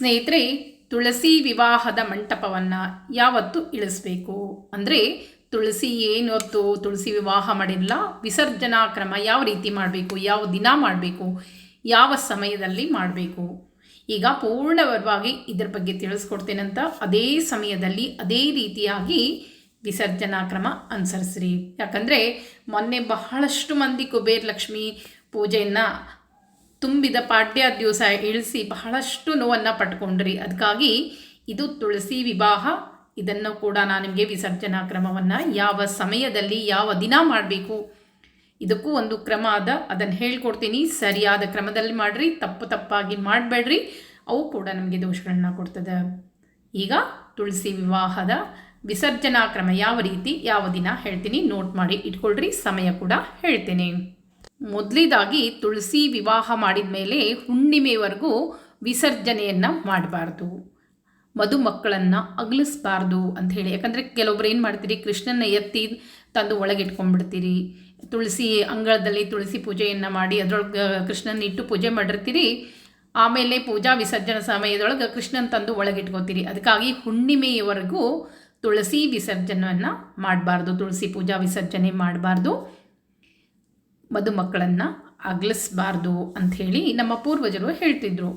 ಸ್ನೇಹಿತರೆ, ತುಳಸಿ ವಿವಾಹದ ಮಂಟಪವನ್ನು ಯಾವತ್ತು ಇಳಿಸ್ಬೇಕು. ಅಂದರೆ ತುಳಸಿ ಏನೊತ್ತು ತುಳಸಿ ವಿವಾಹ ಮಾಡಿಲ್ಲ, ವಿಸರ್ಜನಾ ಕ್ರಮ ಯಾವ ರೀತಿ ಮಾಡಬೇಕು, ಯಾವ ದಿನ ಮಾಡಬೇಕು, ಯಾವ ಸಮಯದಲ್ಲಿ ಮಾಡಬೇಕು. ಈಗ ಪೂರ್ಣವಾಗಿ ಇದರ ಬಗ್ಗೆ ತಿಳಿಸ್ಕೊಡ್ತೇನಂತ ಅದೇ ಸಮಯದಲ್ಲಿ ಅದೇ ರೀತಿಯಾಗಿ ವಿಸರ್ಜನಾ ಕ್ರಮ ಅನುಸರಿಸ್ರಿ. ಯಾಕಂದರೆ ಮೊನ್ನೆ ಬಹಳಷ್ಟು ಮಂದಿ ಕುಬೇರ್ ಲಕ್ಷ್ಮಿ ಪೂಜೆಯನ್ನು ತುಂಬಿದ ಪಾಡ್ಯ ದಿವಸ ಇಳಿಸಿ ಬಹಳಷ್ಟು ನೋವನ್ನು ಪಟ್ಕೊಂಡ್ರಿ ಅದಕ್ಕಾಗಿ ಇದು ತುಳಸಿ ವಿವಾಹ. ಇದನ್ನು ಕೂಡ ನಾನು ನಿಮಗೆ ವಿಸರ್ಜನಾ ಕ್ರಮವನ್ನು ಯಾವ ಸಮಯದಲ್ಲಿ, ಯಾವ ದಿನ ಮಾಡಬೇಕು? ಇದಕ್ಕೂ ಒಂದು ಕ್ರಮ ಅದ. ಅದನ್ನು ಹೇಳ್ಕೊಡ್ತೀನಿ. ಸರಿಯಾದ ಕ್ರಮದಲ್ಲಿ ಮಾಡಿರಿ. ತಪ್ಪು ತಪ್ಪಾಗಿ ಮಾಡಬೇಡ್ರಿ. ಅವು ಕೂಡ ನಮಗೆ ದೋಷಗಳನ್ನ ಕೊಡ್ತದೆ. ಈಗ ತುಳಸಿ ವಿವಾಹದ ವಿಸರ್ಜನಾ ಕ್ರಮ ಯಾವ ರೀತಿ, ಯಾವ ದಿನ ಹೇಳ್ತೀನಿ. ನೋಟ್ ಮಾಡಿ ಇಟ್ಕೊಳ್ರಿ. ಸಮಯ ಕೂಡ ಹೇಳ್ತೇನೆ. ಮೊದಲಿದಾಗಿ ತುಳಸಿ ವಿವಾಹ ಮಾಡಿದ ಮೇಲೆ ಹುಣ್ಣಿಮೆವರೆಗೂ ವಿಸರ್ಜನೆಯನ್ನು ಮಾಡಬಾರ್ದು. ಮದುಮಕ್ಕಳನ್ನು ಅಗಲಿಸ್ಬಾರ್ದು ಅಂತ ಹೇಳಿ. ಯಾಕಂದರೆ ಕೆಲವೊಬ್ರು ಏನು ಮಾಡ್ತೀರಿ? ಕೃಷ್ಣನ ಎತ್ತಿ ತಂದು ಒಳಗೆ ಇಟ್ಕೊಂಡ್ಬಿಡ್ತೀರಿ. ತುಳಸಿ ಅಂಗಳದಲ್ಲಿ ತುಳಸಿ ಪೂಜೆಯನ್ನು ಮಾಡಿ ಅದರೊಳಗೆ ಕೃಷ್ಣನ ಇಟ್ಟು ಪೂಜೆ ಮಾಡಿರ್ತೀರಿ. ಆಮೇಲೆ ಪೂಜಾ ವಿಸರ್ಜನಾ ಸಮಯದೊಳಗೆ ಕೃಷ್ಣನ ತಂದು ಒಳಗೆ ಇಟ್ಕೋತೀರಿ. ಅದಕ್ಕಾಗಿ ಹುಣ್ಣಿಮೆಯವರೆಗೂ ತುಳಸಿ ವಿಸರ್ಜನೆಯನ್ನು ಮಾಡಬಾರ್ದು. ತುಳಸಿ ಪೂಜಾ ವಿಸರ್ಜನೆ ಮಾಡಬಾರ್ದು. ಮದುಮಕ್ಕಳನ್ನು ಅಂತ ಅಂಥೇಳಿ ನಮ್ಮ ಪೂರ್ವಜರು ಹೇಳ್ತಿದ್ರು.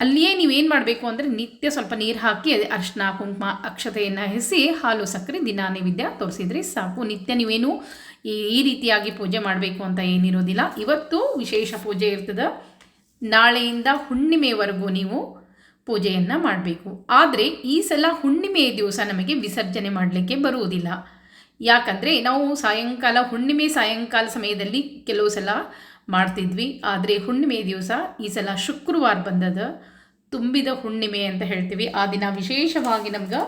ಅಲ್ಲಿಯೇ ನೀವೇನು ಮಾಡಬೇಕು ಅಂದರೆ ನಿತ್ಯ ಸ್ವಲ್ಪ ನೀರು ಹಾಕಿ ಅರ್ಶಿನ, ಕುಂಕುಮ, ಅಕ್ಷತೆಯನ್ನು ಹೆಸಿ ಹಾಲು, ಸಕ್ಕರೆ ದಿನ ನೈವೇದ್ಯ ತೋರಿಸಿದ್ರೆ ಸಾಕು. ನಿತ್ಯ ನೀವೇನು ಈ ಈ ರೀತಿಯಾಗಿ ಪೂಜೆ ಮಾಡಬೇಕು ಅಂತ ಏನಿರೋದಿಲ್ಲ. ಇವತ್ತು ವಿಶೇಷ ಪೂಜೆ ಇರ್ತದೆ. ನಾಳೆಯಿಂದ ಹುಣ್ಣಿಮೆವರೆಗೂ ನೀವು ಪೂಜೆಯನ್ನು ಮಾಡಬೇಕು. ಆದರೆ ಈ ಸಲ ಹುಣ್ಣಿಮೆಯ ದಿವಸ ನಮಗೆ ವಿಸರ್ಜನೆ ಮಾಡಲಿಕ್ಕೆ ಬರುವುದಿಲ್ಲ. ಯಾಕಂದರೆ ನಾವು ಸಾಯಂಕಾಲ, ಹುಣ್ಣಿಮೆ ಸಾಯಂಕಾಲ ಸಮಯದಲ್ಲಿ ಕೆಲವು ಸಲ ಮಾಡ್ತಿದ್ವಿ. ಆದರೆ ಹುಣ್ಣಿಮೆ ದಿವಸ ಈ ಸಲ ಶುಕ್ರವಾರ ಬಂದದ ತುಂಬಿದ ಹುಣ್ಣಿಮೆ ಅಂತ ಹೇಳ್ತೀವಿ. ಆ ದಿನ ವಿಶೇಷವಾಗಿ ನಮ್ಗೆ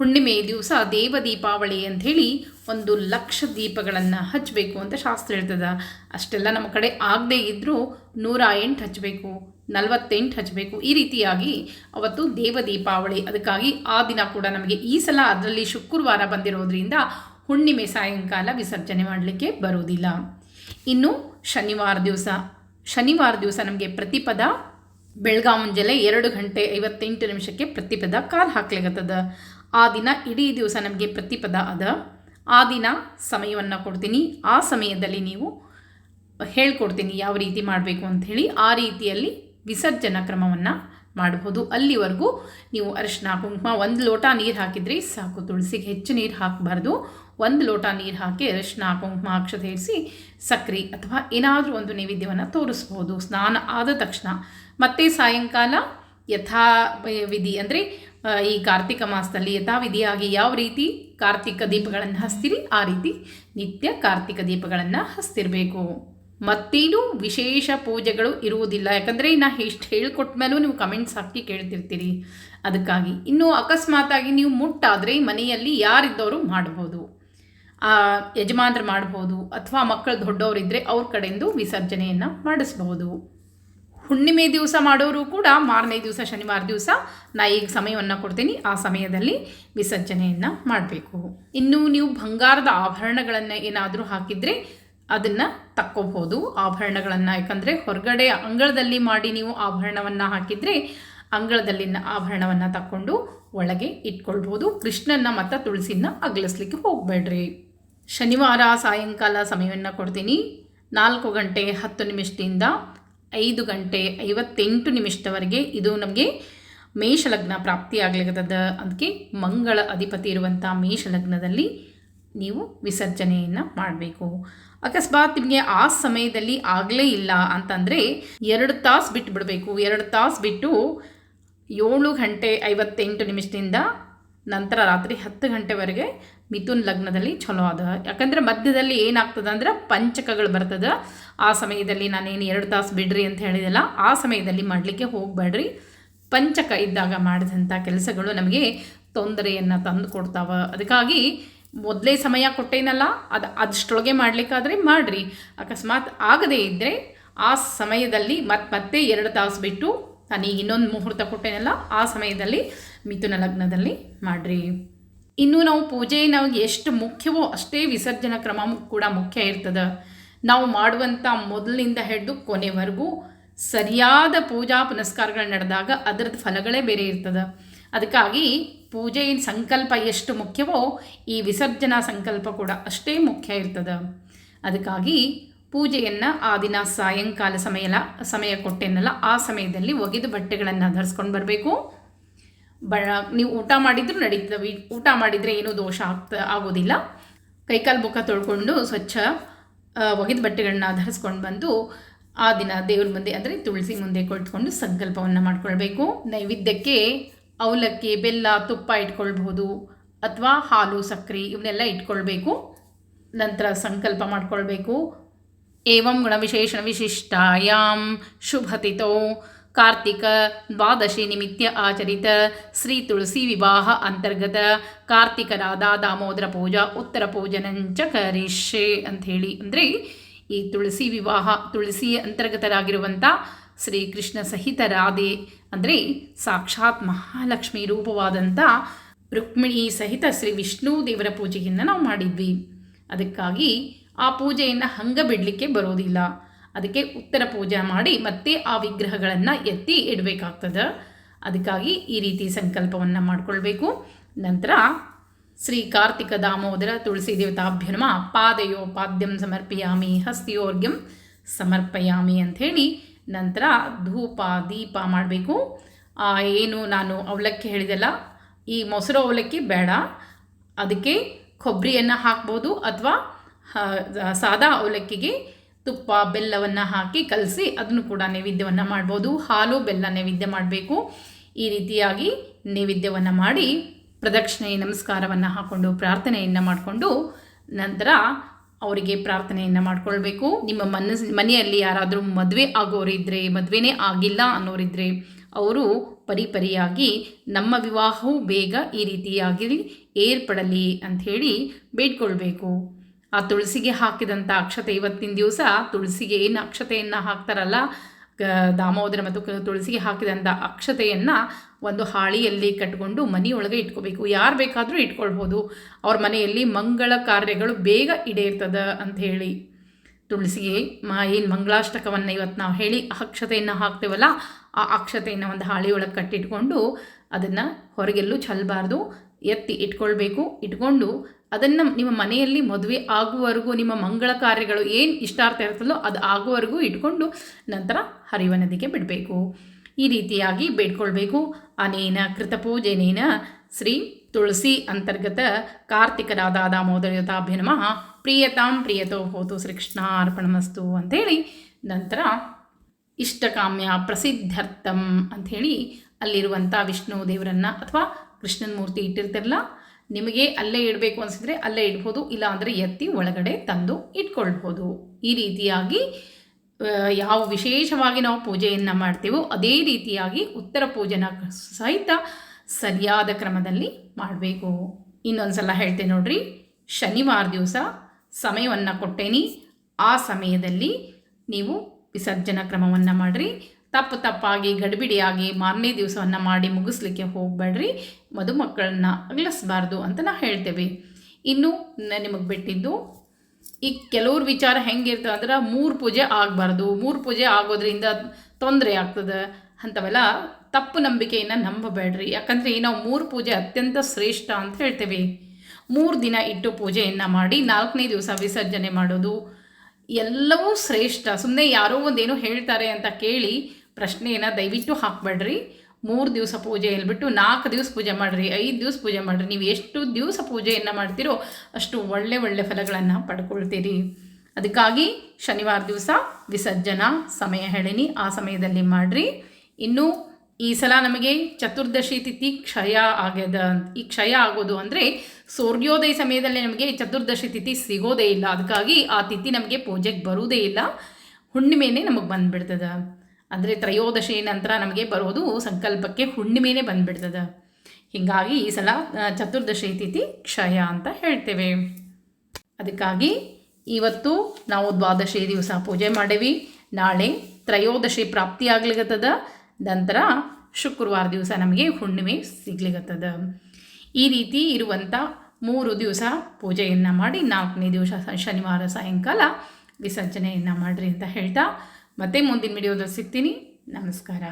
ಹುಣ್ಣಿಮೆ ದಿವಸ ದೇವ ದೀಪಾವಳಿ ಅಂಥೇಳಿ ಒಂದು ಲಕ್ಷ ದೀಪಗಳನ್ನು ಹಚ್ಚಬೇಕು ಅಂತ ಶಾಸ್ತ್ರ ಹೇಳ್ತದೆ ಅಷ್ಟೆಲ್ಲ ನಮ್ಮ ಕಡೆ ಆಗದೇ ಇದ್ದರೂ ನೂರ ಎಂಟು ಹಚ್ಚಬೇಕು ನಲವತ್ತೆಂಟು ಹಚ್ಚಬೇಕು ಈ ರೀತಿಯಾಗಿ ಅವತ್ತು ದೇವ ದೀಪಾವಳಿ. ಅದಕ್ಕಾಗಿ ಆ ದಿನ ಕೂಡ ನಮಗೆ ಈ ಸಲ ಅದರಲ್ಲಿ ಶುಕ್ರವಾರ ಬಂದಿರೋದ್ರಿಂದ ಹುಣ್ಣಿಮೆ ಸಾಯಂಕಾಲ ವಿಸರ್ಜನೆ ಮಾಡಲಿಕ್ಕೆ ಬರೋದಿಲ್ಲ ಇನ್ನು ಶನಿವಾರ ದಿವಸ ಶನಿವಾರ ದಿವಸ ನಮಗೆ ಪ್ರತಿಪದ ಬೆಳಗಾವಿ ಮುಂಜಾನೆ ಎರಡು ಗಂಟೆ ಐವತ್ತೆಂಟು ನಿಮಿಷಕ್ಕೆ ಪ್ರತಿಪದ ಕಾಲ್ ಹಾಕ್ಲಿಕ್ಕತ್ತದ ಆ ದಿನ ಇಡೀ ದಿವಸ ನಮಗೆ ಪ್ರತಿಪದ ಅದ. ಆ ದಿನ ಸಮಯವನ್ನು ಕೊಡ್ತೀನಿ. ಆ ಸಮಯದಲ್ಲಿ ನೀವು ಹೇಳ್ಕೊಡ್ತೀನಿ ಯಾವ ರೀತಿ ಮಾಡಬೇಕು ಅಂಥೇಳಿ ಆ ರೀತಿಯಲ್ಲಿ ವಿಸರ್ಜನಾ ಕ್ರಮವನ್ನು ಮಾಡಬಹುದು. ಅಲ್ಲಿವರೆಗೂ ನೀವು ಅರಿಶಿನ ಕುಂಕುಮ ಒಂದು ಲೋಟ ನೀರು ಹಾಕಿದ್ರಿ ಸಾಕು. ತುಳಸಿಗೆ ಹೆಚ್ಚು ನೀರು ಹಾಕಬಾರ್ದು. ಒಂದು ಲೋಟ ನೀರು ಹಾಕಿ ಅರಿಶಿನ ಕುಂಕುಮ, ಅಕ್ಷತೆ ಇರಿಸಿ ಸಕ್ರೆ ಅಥವಾ ಏನಾದರೂ ಒಂದು ನೈವೇದ್ಯವನ್ನು ತೋರಿಸ್ಬೋದು ಸ್ನಾನ ಆದ ತಕ್ಷಣ ಮತ್ತೆ ಸಾಯಂಕಾಲ ಯಥಾ ವಿಧಿ ಅಂದರೆ ಈ ಕಾರ್ತಿಕ ಮಾಸದಲ್ಲಿ ಯಥಾವಿಧಿಯಾಗಿ ಯಾವ ರೀತಿ ಕಾರ್ತಿಕ ದೀಪಗಳನ್ನು ಹಚ್ತೀರಿ, ಆ ರೀತಿ ನಿತ್ಯ ಕಾರ್ತಿಕ ದೀಪಗಳನ್ನು ಹಚ್ತಿರಬೇಕು. ಮತ್ತೇನು ವಿಶೇಷ ಪೂಜೆಗಳು ಇರುವುದಿಲ್ಲ. ಯಾಕಂದರೆ ನಾ ಎಷ್ಟು ಹೇಳ್ಕೊಟ್ಟ ಮೇಲೂ ನೀವು ಕಮೆಂಟ್ಸ್ ಹಾಕಿ ಕೇಳ್ತಿರ್ತೀರಿ. ಅದಕ್ಕಾಗಿ ಇನ್ನು ಅಕಸ್ಮಾತಾಗಿ ನೀವು ಮುಟ್ಟಾದರೆ ಮನೆಯಲ್ಲಿ ಯಾರಿದ್ದವರು ಮಾಡ್ಬೋದು. ಯಜಮಾನ್ರು ಮಾಡ್ಬೋದು ಅಥವಾ ಮಕ್ಕಳು ದೊಡ್ಡವರಿದ್ದರೆ ಅವ್ರ ಕಡೆಯಿಂದ ವಿಸರ್ಜನೆಯನ್ನು ಮಾಡಿಸ್ಬಹುದು ಹುಣ್ಣಿಮೆ ದಿವಸ ಮಾಡೋರು ಕೂಡ ಮಾರನೇ ದಿವಸ, ಶನಿವಾರ ದಿವಸ ನಾ ಈಗ ಸಮಯವನ್ನು ಕೊಡ್ತೀನಿ. ಆ ಸಮಯದಲ್ಲಿ ವಿಸರ್ಜನೆಯನ್ನು ಮಾಡಬೇಕು. ಇನ್ನು ನೀವು ಬಂಗಾರದ ಆಭರಣಗಳನ್ನು ಏನಾದರೂ ಹಾಕಿದರೆ ಅದನ್ನು ತಕ್ಕೋಬಹುದು. ಆಭರಣಗಳನ್ನು ಯಾಕಂದರೆ ಹೊರಗಡೆ ಅಂಗಳದಲ್ಲಿ ಮಾಡಿ ನೀವು ಆಭರಣವನ್ನು ಹಾಕಿದರೆ ಅಂಗಳದಲ್ಲಿನ ಆಭರಣವನ್ನು ತಕ್ಕೊಂಡು ಒಳಗೆ ಇಟ್ಕೊಳ್ಬೋದು ಕೃಷ್ಣನ ಮತ್ತು ತುಳಸಿನ ಅಗಲಿಸ್ಲಿಕ್ಕೆ ಹೋಗಬೇಡ್ರಿ. ಶನಿವಾರ ಸಾಯಂಕಾಲ ಸಮಯವನ್ನು ಕೊಡ್ತೀನಿ. ನಾಲ್ಕು ಗಂಟೆ ಹತ್ತು ನಿಮಿಷದಿಂದ ಐದು ಗಂಟೆ ಐವತ್ತೆಂಟು ನಿಮಿಷದವರೆಗೆ ಇದು ನಮಗೆ ಮೇಷಲಗ್ನ ಪ್ರಾಪ್ತಿಯಾಗಲಿಗದ ಅದಕ್ಕೆ ಮಂಗಳ ಅಧಿಪತಿ ಇರುವಂಥ ಮೇಷಲಗ್ನದಲ್ಲಿ ನೀವು ವಿಸರ್ಜನೆಯನ್ನು ಮಾಡಬೇಕು. ಅಕಸ್ಮಾತ್ ನಿಮಗೆ ಆ ಸಮಯದಲ್ಲಿ ಆಗಲೇ ಇಲ್ಲ ಅಂತಂದರೆ ಎರಡು ತಾಸು ಬಿಟ್ಟು ಬಿಡಬೇಕು ಎರಡು ತಾಸು ಬಿಟ್ಟು ಏಳು ಗಂಟೆ ಐವತ್ತೆಂಟು ನಿಮಿಷದಿಂದ ನಂತರ ರಾತ್ರಿ ಹತ್ತು ಗಂಟೆವರೆಗೆ ಮಿಥುನ್ ಲಗ್ನದಲ್ಲಿ ಚಲೋ ಅದ ಯಾಕಂದರೆ ಮಧ್ಯದಲ್ಲಿ ಏನಾಗ್ತದೆ ಅಂದ್ರೆ ಪಂಚಕಗಳು ಬರ್ತದೆ. ಆ ಸಮಯದಲ್ಲಿ ನಾನೇನು ಎರಡು ತಾಸು ಬಿಡ್ರಿ ಅಂತ ಹೇಳಿದಲ್ಲ, ಆ ಸಮಯದಲ್ಲಿ ಮಾಡಲಿಕ್ಕೆ ಹೋಗಬೇಡ್ರಿ. ಪಂಚಕ ಇದ್ದಾಗ ಮಾಡಿದಂಥ ಕೆಲಸಗಳು ನಮಗೆ ತೊಂದರೆಯನ್ನು ತಂದು ಕೊಡ್ತಾವೆ. ಅದಕ್ಕಾಗಿ ಮೊದಲೇ ಸಮಯ ಕೊಟ್ಟೇನಲ್ಲ, ಅದು ಅದಷ್ಟೊಳಗೆ ಮಾಡಲಿಕ್ಕಾದ್ರೆ ಮಾಡಿರಿ. ಅಕಸ್ಮಾತ್ ಆಗದೇ ಇದ್ದರೆ ಆ ಸಮಯದಲ್ಲಿ ಮತ್ತೆ ಮತ್ತೆ ಎರಡು ತಾಸು ಬಿಟ್ಟು ನಾನು ಈಗ ಇನ್ನೊಂದು ಮುಹೂರ್ತ ಕೊಟ್ಟೇನಲ್ಲ, ಆ ಸಮಯದಲ್ಲಿ ಮಿಥುನ ಲಗ್ನದಲ್ಲಿ ಮಾಡಿರಿ. ಇನ್ನು ನಾವು ಪೂಜೆ ನಮಗೆ ಎಷ್ಟು ಮುಖ್ಯವೋ ಅಷ್ಟೇ ವಿಸರ್ಜನಾ ಕ್ರಮ ಕೂಡ ಮುಖ್ಯ ಇರ್ತದೆ. ನಾವು ಮಾಡುವಂಥ ಮೊದಲಿನಿಂದ ಹಿಡಿದು ಕೊನೆವರೆಗೂ ಸರಿಯಾದ ಪೂಜಾ ಪುನಸ್ಕಾರಗಳು ನಡೆದಾಗ ಅದರದ್ದು ಫಲಗಳೇ ಬೇರೆ ಇರ್ತದೆ. ಅದಕ್ಕಾಗಿ ಪೂಜೆಯ ಸಂಕಲ್ಪ ಎಷ್ಟು ಮುಖ್ಯವೋ ಈ ವಿಸರ್ಜನಾ ಸಂಕಲ್ಪ ಕೂಡ ಅಷ್ಟೇ ಮುಖ್ಯ ಇರ್ತದೆ. ಅದಕ್ಕಾಗಿ ಪೂಜೆಯನ್ನು ಆ ದಿನ ಸಾಯಂಕಾಲ ಸಮಯ ಸಮಯ ಕೊಟ್ಟೆನಲ್ಲ ಆ ಸಮಯದಲ್ಲಿ ಒಗೆದು ಬಟ್ಟೆಗಳನ್ನು ಧರಿಸ್ಕೊಂಡು ಬರಬೇಕು. ಬ, ನೀವು ಊಟ ಮಾಡಿದರೂ ನಡೀತದೆ ಊಟ ಮಾಡಿದರೆ ಏನೂ ದೋಷ ಆಗ್ತಾ, ಆಗೋದಿಲ್ಲ. ಕೈಕಾಲು ಮುಖ ತೊಳ್ಕೊಂಡು ಸ್ವಚ್ಛ ಒಗೆದ ಬಟ್ಟೆಗಳನ್ನ ಧರಿಸ್ಕೊಂಡು ಬಂದು ಆ ದಿನ ದೇವ್ರ ಮುಂದೆ, ಅಂದರೆ ತುಳಸಿ ಮುಂದೆ ಕೊಳ್ತ್ಕೊಂಡು ಸಂಕಲ್ಪವನ್ನು ಮಾಡಿಕೊಳ್ಬೇಕು. ನೈವೇದ್ಯಕ್ಕೆ ಅವಲಕ್ಕಿ, ಬೆಲ್ಲ, ತುಪ್ಪ ಇಟ್ಕೊಳ್ಬಹುದು ಅಥವಾ ಹಾಲು, ಸಕ್ಕರೆ ಇವನ್ನೆಲ್ಲ ಇಟ್ಕೊಳ್ಬೇಕು. ನಂತರ ಸಂಕಲ್ಪ ಮಾಡ್ಕೊಳ್ಬೇಕು. ಏವಂ ಗುಣವಿಶೇಷಣ ವಿಶಿಷ್ಟಾಯಾಂ ಶುಭತಿತೋ ಕಾರ್ತಿಕ ದ್ವಾದಶಿ ನಿಮಿತ್ಯ ಆಚರಿತ. ಶ್ರೀ ತುಳಸಿ ವಿವಾಹ ಅಂತರ್ಗತ. ಕಾರ್ತಿಕರಾದ ದಾಮೋದರ ಪೂಜಾ, ಉತ್ತರ ಪೂಜನಂಚ ಕರಿಷ್ಯೆ ಅಂಥೇಳಿ. ಅಂದರೆ ಈ ತುಳಸಿ ವಿವಾಹ ತುಳಸಿ ಅಂತರ್ಗತರಾಗಿರುವಂಥ ಶ್ರೀಕೃಷ್ಣ ಸಹಿತ ರಾಧೆ ಅಂದರೆ ಸಾಕ್ಷಾತ್ ಮಹಾಲಕ್ಷ್ಮಿ ರೂಪವಾದಂಥ ರುಕ್ಮಿಣಿ ಸಹಿತ ಶ್ರೀ ವಿಷ್ಣು ದೇವರ ಪೂಜೆಯನ್ನು ನಾವು ಮಾಡಿದ್ವಿ. ಅದಕ್ಕಾಗಿ ಆ ಪೂಜೆಯನ್ನು ಹಂಗ ಬಿಡಲಿಕ್ಕೆ ಬರೋದಿಲ್ಲ. ಅದಕ್ಕೆ ಉತ್ತರ ಪೂಜೆ ಮಾಡಿ ಮತ್ತೆ ಆ ವಿಗ್ರಹಗಳನ್ನು ಎತ್ತಿ ಇಡಬೇಕಾಗ್ತದೆ. ಅದಕ್ಕಾಗಿ ಈ ರೀತಿ ಸಂಕಲ್ಪವನ್ನು ಮಾಡಿಕೊಳ್ಬೇಕು. ನಂತರ ಶ್ರೀ ಕಾರ್ತಿಕ ದಾಮೋದರ ತುಳಸಿ ಪಾದಯೋ ಪಾದ್ಯಂ ಸಮರ್ಪಯಾಮಿ ಹಸ್ತಿಯೋರ್ಗ್ಯಂ ಸಮರ್ಪಯಾಮಿ ಅಂಥೇಳಿ ನಂತರ ಧೂಪ, ದೀಪ ಮಾಡಬೇಕು. ಏನು ನಾನು ಅವಲಕ್ಕಿ ಹೇಳಿದೆಲ್ಲ, ಈ ಮೊಸರು ಅವಲಕ್ಕಿ ಬೇಡ. ಅದಕ್ಕೆ ಕೊಬ್ಬರಿಯನ್ನು ಹಾಕ್ಬೋದು ಅಥವಾ ಸಾದಾ ಅವಲಕ್ಕಿಗೆ ತುಪ್ಪ, ಬೆಲ್ಲವನ್ನು ಹಾಕಿ ಕಲಸಿ ಅದನ್ನು ಕೂಡ ನೈವೇದ್ಯವನ್ನು ಮಾಡ್ಬೋದು. ಹಾಲು, ಬೆಲ್ಲ ನೈವೇದ್ಯ ಮಾಡಬೇಕು. ಈ ರೀತಿಯಾಗಿ ನೈವೇದ್ಯವನ್ನು ಮಾಡಿ ಪ್ರದಕ್ಷಿಣೆ, ನಮಸ್ಕಾರವನ್ನು ಹಾಕ್ಕೊಂಡು ಪ್ರಾರ್ಥನೆಯನ್ನು ಮಾಡಿಕೊಂಡು ನಂತರ ಅವರಿಗೆ ಪ್ರಾರ್ಥನೆಯನ್ನು ಮಾಡಿಕೊಳ್ಬೇಕು. ನಿಮ್ಮ ಮನಸ್, ಮನೆಯಲ್ಲಿ ಯಾರಾದರೂ ಮದುವೆ ಆಗೋರಿದ್ದರೆ ಮದುವೆನೇ ಆಗಿಲ್ಲ ಅನ್ನೋರಿದ್ದರೆ ಅವರು ಪರಿಪರಿಯಾಗಿ ನಮ್ಮ ವಿವಾಹವು ಬೇಗ ಈ ರೀತಿಯಾಗಿ ಏರ್ಪಡಲಿ ಅಂಥೇಳಿ ಬೇಡ್ಕೊಳ್ಬೇಕು. ಆ ತುಳಸಿಗೆ ಹಾಕಿದಂಥ ಅಕ್ಷತೆ ಇವತ್ತಿನ ದಿವಸ, ತುಳಸಿಗೆ ಏನು ಅಕ್ಷತೆಯನ್ನು ಹಾಕ್ತಾರಲ್ಲ ದಾಮೋದರ ಮತ್ತು ತುಳಸಿಗೆ ಹಾಕಿದಂಥ ಅಕ್ಷತೆಯನ್ನು ಒಂದು ಹಾಳಿಯಲ್ಲಿ ಕಟ್ಕೊಂಡು ಮನೆಯೊಳಗೆ ಇಟ್ಕೋಬೇಕು. ಯಾರು ಬೇಕಾದರೂ ಇಟ್ಕೊಳ್ಬೋದು. ಅವ್ರ ಮನೆಯಲ್ಲಿ ಮಂಗಳ ಕಾರ್ಯಗಳು ಬೇಗ ಈಡೇರ್ತದೆ ಅಂತ ಹೇಳಿ. ತುಳಸಿಗೆ ಮಾ, ಏನು ಮಂಗಳಾಷ್ಟಕವನ್ನು ಇವತ್ತು ನಾವು ಹೇಳಿ ಅಕ್ಷತೆಯನ್ನು ಹಾಕ್ತೇವಲ್ಲ, ಆ ಅಕ್ಷತೆಯನ್ನು ಒಂದು ಹಾಳಿಯೊಳಗೆ ಕಟ್ಟಿಟ್ಕೊಂಡು ಅದನ್ನು ಹೊರಗೆಲ್ಲೂ ಚೆಲ್ಲಬಾರ್ದು ಎತ್ತಿ ಇಟ್ಕೊಳ್ಬೇಕು, ಇಟ್ಕೊಂಡು ಅದನ್ನು ನಿಮ್ಮ ಮನೆಯಲ್ಲಿ ಮದುವೆ ಆಗುವವರೆಗೂ, ನಿಮ್ಮ ಮಂಗಳ ಕಾರ್ಯಗಳು ಏನು ಇಷ್ಟಾರ್ಥ ಇರ್ತದೋ ಅದು ಆಗುವವರೆಗೂ ಇಟ್ಕೊಂಡು ನಂತರ ಹರಿವ ನದಿಗೆ ಬಿಡಬೇಕು. ಈ ರೀತಿಯಾಗಿ ಬೇಡ್ಕೊಳ್ಬೇಕು. ಅನೇನ ಕೃತಪೂಜೆನೇನ ಶ್ರೀ ತುಳಸಿ ಅಂತರ್ಗತ ಕಾರ್ತಿಕರಾದ ದಾಮೋದರಯುತಾಭ್ಯ ನಮಃ. ಪ್ರಿಯತಾಂ ಪ್ರಿಯತೋ ಹೋತು ಶ್ರೀಕೃಷ್ಣಾರ್ಪಣಮಸ್ತು ಅಂಥೇಳಿ ನಂತರ ಇಷ್ಟಕಾಮ್ಯ ಪ್ರಸಿದ್ಧರ್ಥಂ ಅಂಥೇಳಿ ಅಲ್ಲಿರುವಂಥ ವಿಷ್ಣು ದೇವರನ್ನು ಅಥವಾ ಕೃಷ್ಣನ ಮೂರ್ತಿ ಇಟ್ಟಿರ್ತಿರಲ್ಲ ನಿಮಗೆ ಅಲ್ಲೇ ಇಡಬೇಕು ಅನಿಸಿದ್ರೆ ಅಲ್ಲೇ ಇಡ್ಬೋದು ಇಲ್ಲ ಅಂದರೆ ಎತ್ತಿ ಒಳಗಡೆ ತಂದು ಇಟ್ಕೊಳ್ಬೋದು. ಈ ರೀತಿಯಾಗಿ ಯಾವ ವಿಶೇಷವಾಗಿ ನಾವು ಪೂಜೆಯನ್ನು ಮಾಡ್ತೀವೋ ಅದೇ ರೀತಿಯಾಗಿ ಉತ್ತರ ಪೂಜೆನ ಸಹಿತ ಸರಿಯಾದ ಕ್ರಮದಲ್ಲಿ ಮಾಡಬೇಕು. ಇನ್ನೊಂದು ಸಲ ಹೇಳ್ತೇನೆ ನೋಡ್ರಿ, ಶನಿವಾರ ದಿವಸ ಸಮಯವನ್ನು ಕೊಟ್ಟೇನಿ, ಆ ಸಮಯದಲ್ಲಿ ನೀವು ವಿಸರ್ಜನಾ ಕ್ರಮವನ್ನು ಮಾಡಿರಿ. ತಪ್ಪು ತಪ್ಪಾಗಿ, ಗಡಿಬಿಡಿಯಾಗಿ ಮಾರನೇ ದಿವಸವನ್ನು ಮಾಡಿ ಮುಗಿಸ್ಲಿಕ್ಕೆ ಹೋಗಬೇಡ್ರಿ. ಮದುಮಕ್ಕಳನ್ನ ಅಗಲಿಸ್ಬಾರ್ದು ಅಂತ ನಾವು ಹೇಳ್ತೇವೆ. ಇನ್ನು ನಿಮಗೆ ಬಿಟ್ಟಿದ್ದು, ಈ ಕೆಲವ್ರ ವಿಚಾರ ಹೆಂಗಿರ್ತದೆ ಅಂದ್ರೆ ಮೂರು ಪೂಜೆ ಆಗಬಾರ್ದು. ಮೂರು ಪೂಜೆ ಆಗೋದ್ರಿಂದ ತೊಂದರೆ ಆಗ್ತದೆ. ಅಂಥವೆಲ್ಲ ತಪ್ಪು ನಂಬಿಕೆಯನ್ನು ನಂಬಬೇಡ್ರಿ. ಯಾಕಂದರೆ ನಾವು ಮೂರು ಪೂಜೆ ಅತ್ಯಂತ ಶ್ರೇಷ್ಠ ಅಂತ ಹೇಳ್ತೇವೆ. ಮೂರು ದಿನ ಇಟ್ಟು ಪೂಜೆಯನ್ನು ಮಾಡಿ ನಾಲ್ಕನೇ ದಿವಸ ವಿಸರ್ಜನೆ ಮಾಡೋದು ಎಲ್ಲವೂ ಶ್ರೇಷ್ಠ. ಸುಮ್ಮನೆ ಯಾರೋ ಒಂದೇನೋ ಹೇಳ್ತಾರೆ ಅಂತ ಕೇಳಿ ಪ್ರಶ್ನೆಯನ್ನು ದಯವಿಟ್ಟು ಹಾಕಬೇಡ್ರಿ. ಮೂರು ದಿವಸ ಪೂಜೆ ಹೇಳ್ಬಿಟ್ಟು ನಾಲ್ಕು ದಿವಸ ಪೂಜೆ ಮಾಡಿರಿ, ಐದು ದಿವಸ ಪೂಜೆ ಮಾಡಿರಿ. ನೀವು ಎಷ್ಟು ದಿವಸ ಪೂಜೆಯನ್ನು ಮಾಡ್ತೀರೋ ಅಷ್ಟು ಒಳ್ಳೆ ಒಳ್ಳೆ ಫಲಗಳನ್ನು ಪಡ್ಕೊಳ್ತೀರಿ. ಅದಕ್ಕಾಗಿ ಶನಿವಾರ ದಿವಸ ವಿಸರ್ಜನಾ ಸಮಯ ಹೇಳಿನಿ, ಆ ಸಮಯದಲ್ಲಿ ಮಾಡಿರಿ. ಇನ್ನು ಈ ಸಲ ನಮಗೆ ಚತುರ್ದಶಿ ತಿಥಿ ಕ್ಷಯ ಆಗ್ಯದ, ಈ ಕ್ಷಯ ಆಗೋದು ಅಂದರೆ ಸೂರ್ಯೋದಯ ಸಮಯದಲ್ಲಿ ನಮಗೆ ಚತುರ್ದಶಿ ತಿಥಿ ಸಿಗೋದೇ ಇಲ್ಲ. ಅದಕ್ಕಾಗಿ ಆ ತಿಥಿ ನಮಗೆ ಪೂಜೆಗೆ ಬರುವುದೇ ಇಲ್ಲ. ಹುಣ್ಣಿಮೆನೇ ನಮಗೆ ಬಂದುಬಿಡ್ತದೆ. ಅಂದರೆ ತ್ರಯೋದಶಿ ನಂತರ ನಮಗೆ ಬರೋದು ಸಂಕಲ್ಪಕ್ಕೆ ಹುಣ್ಣಿಮೆನೇ ಬಂದ್ಬಿಡ್ತದೆ. ಹೀಗಾಗಿ ಈ ಸಲ ಚತುರ್ದಶಿ ತಿಥಿ ಕ್ಷಯ ಅಂತ ಹೇಳ್ತೇವೆ. ಅದಕ್ಕಾಗಿ ಇವತ್ತು ನಾವು ದ್ವಾದಶಿ ದಿವಸ ಪೂಜೆ ಮಾಡೇವಿ. ನಾಳೆ ತ್ರಯೋದಶಿ ಪ್ರಾಪ್ತಿಯಾಗ್ಲಿಗತ್ತದ. ನಂತರ ಶುಕ್ರವಾರ ದಿವಸ ನಮಗೆ ಹುಣ್ಣಿಮೆ ಸಿಗ್ಲಿಗತ್ತದ. ಈ ರೀತಿ ಇರುವಂಥ ಮೂರು ದಿವಸ ಪೂಜೆಯನ್ನು ಮಾಡಿ ನಾಲ್ಕನೇ ದಿವಸ ಶನಿವಾರ ಸಾಯಂಕಾಲ ವಿಸರ್ಜನೆಯನ್ನು ಮಾಡಿರಿ ಅಂತ ಹೇಳ್ತಾ ಮತ್ತೆ ಮುಂದಿನ ವಿಡಿಯೋದಲ್ಲಿ ಸಿಗ್ತೀನಿ. ನಮಸ್ಕಾರ.